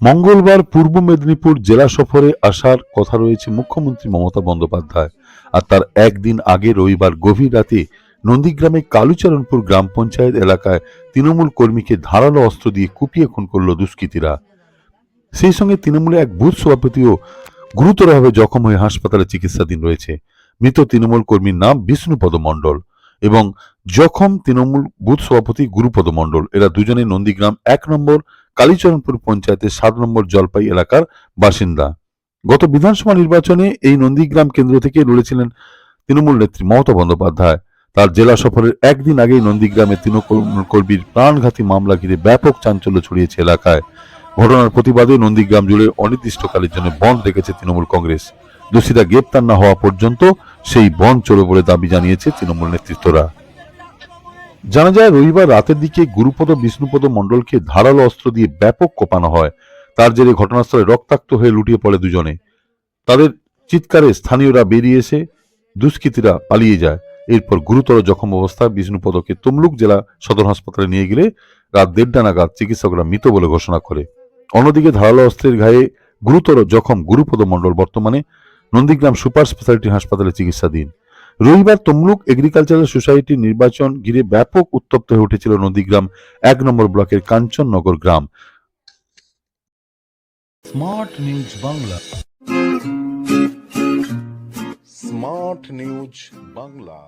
মঙ্গলবার পূর্ব মেদিনীপুর জেলা সফরে আসার কথা রয়েছে মুখ্যমন্ত্রী মমতা বন্দ্যোপাধ্যায়। আর তার একদিন আগে রবিবার গভীর রাতে নন্দীগ্রামে কালুচরণপুর গ্রাম পঞ্চায়েত এলাকায় তৃণমূল কর্মীকে ধারালো অস্ত্র দিয়ে কুপিয়ে খুন করল দুষ্কৃতীরা। সেই সঙ্গে তৃণমূলে এক বুথ সভাপতিও গুরুতরভাবে জখম হয়ে হাসপাতালে চিকিৎসাধীন রয়েছে। মৃত তৃণমূল কর্মীর নাম বিষ্ণুপদ মণ্ডল। এবং জখম তৃণমূল বুথ সভাপতি গুরুপদ মণ্ডল। এরা দুজনে নন্দীগ্রাম, এক নম্বর কালীচরণপুর পঞ্চায়েতের সাত নম্বর জলপাই এলাকার বাসিন্দা। গত বিধানসভা নির্বাচনে এই নন্দীগ্রাম কেন্দ্র থেকে লড়েছিলেন তৃণমূল নেত্রী মমতা বন্দ্যোপাধ্যায়। তার জেলা সফরের একদিন আগেই নন্দীগ্রামে তৃণমূল কর্মীর প্রাণঘাতী মামলা ঘিরে ব্যাপক চাঞ্চল্য ছড়িয়েছে এলাকায়। ঘটনার প্রতিবাদে নন্দীগ্রাম জুড়ে অনির্দিষ্টকালের জন্য বন্ধ রেখেছে তৃণমূল কংগ্রেস। দোষীরা গ্রেপ্তার না হওয়া পর্যন্ত সেই বন্ধ চলবে বলে দাবি জানিয়েছে তৃণমূল নেতৃত্বরা। জানা যায়, রবিবার রাতের দিকে গুরুপদ বিষ্ণুপদ মণ্ডলকে ধারালো অস্ত্র দিয়ে ব্যাপক কোপানো হয়। তার জেরে ঘটনাস্থলে রক্তাক্ত হয়ে লুটিয়ে পড়ে দুজনে। তাদের চিৎকারে স্থানীয়রা বেরিয়ে এসে দুষ্কৃতীরা পালিয়ে যায়। এরপর গুরুতর জখম অবস্থায় বিষ্ণুপদকে তমলুক জেলা সদর হাসপাতালে নিয়ে গেলে রাত দেড়টা নাগাদ চিকিৎসকরা মৃত বলে ঘোষণা করে। অন্যদিকে ধারালো অস্ত্রের ঘায়ে গুরুতর জখম গুরুপদ মণ্ডল বর্তমানে নন্দীগ্রাম সুপার স্পেশালিটি হাসপাতালে চিকিৎসাধীন। রবিবার তমলুক এগ্রিকালচারাল সোসাইটির নির্বাচন ঘিরে ব্যাপক উত্তপ্ত হয়ে উঠেছিল নন্দীগ্রাম এক নম্বর ব্লকের কাঞ্চননগর গ্রাম। Smart news Bangla. Smart news Bangla.